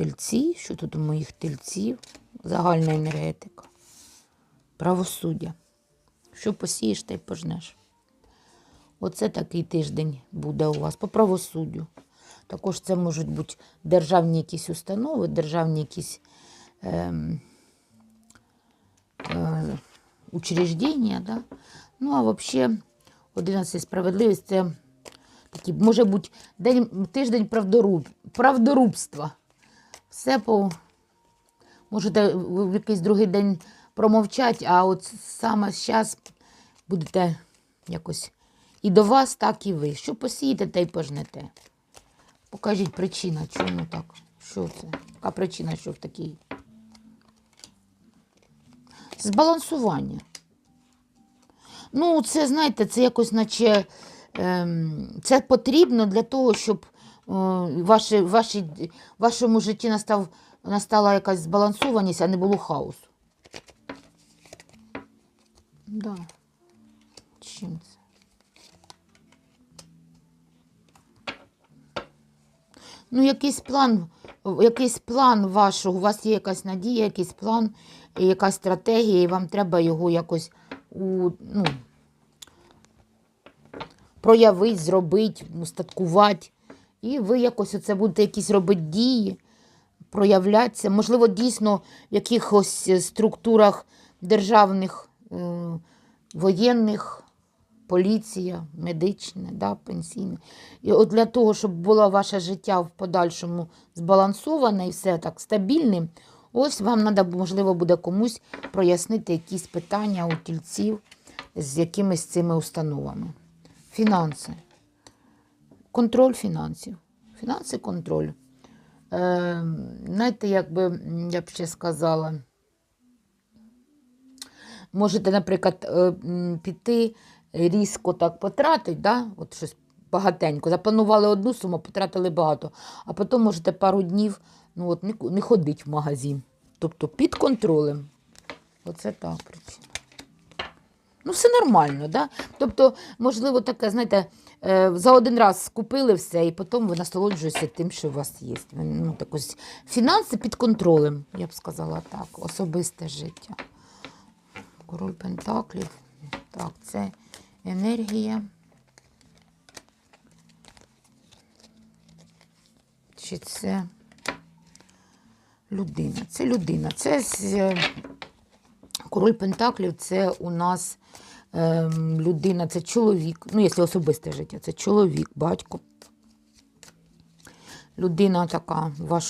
тельці. Що тут у моїх тельців? Загальна енергетика. Правосуддя. Що посієш, те й пожнеш. Оце такий тиждень буде у вас по правосуддю. Також це можуть бути державні якісь установи, державні якісь ем, е, учреждення. Да? Ну, а взагалі, 11 справедливість це такий, може бути день, тиждень правдоруб, правдорубства. Все по. Можете в якийсь другий день промовчати, а от саме зараз будете якось і до вас, так і ви. Що посієте, те й пожнете. Покажіть причина, чому так? Що це? Яка причина, що в такій? Збалансування. Ну, це, знаєте, це якось наче ем, це потрібно для того, щоб ваше, ваші, вашому житті настав, настала якась збалансованість, а не було хаосу. Да. Чим це? Ну, якийсь план, якийсь план вашого, у вас є якась надія, якийсь план, якась стратегія, і вам треба його якось у, ну, проявити, зробити, устаткувати. І ви якось оце будете якісь робити дії, проявлятися. Можливо, дійсно в якихось е, структурах державних, е, воєнних, поліція, медичне, да, пенсійне. І от для того, щоб було ваше життя в подальшому збалансоване і все так стабільним, ось вам треба, можливо, буде комусь прояснити якісь питання у тільців з якимись цими установами. Фінанси. Контроль фінансів. Фінанси контроль. Е, знаєте, як би я б ще сказала, можете, наприклад, е, піти різко так потратити, да? от щось багатенько. Запланували одну суму, потратили багато, а потім можете пару днів ну, от, не, ходити в магазин. Тобто під контролем. Оце так причина. Ну, все нормально, да? Тобто, можливо, таке, знаєте, за один раз скупили все, і потім ви насолоджуєтеся тим, що у вас є. Ну, так ось, фінанси під контролем, я б сказала так, особисте життя. Король Пентаклів. Так, це енергія. Чи це людина? Це людина. Це е, король Пентаклів це у нас людина, це чоловік. Ну, якщо особисте життя, це чоловік, батько. Людина така, ваша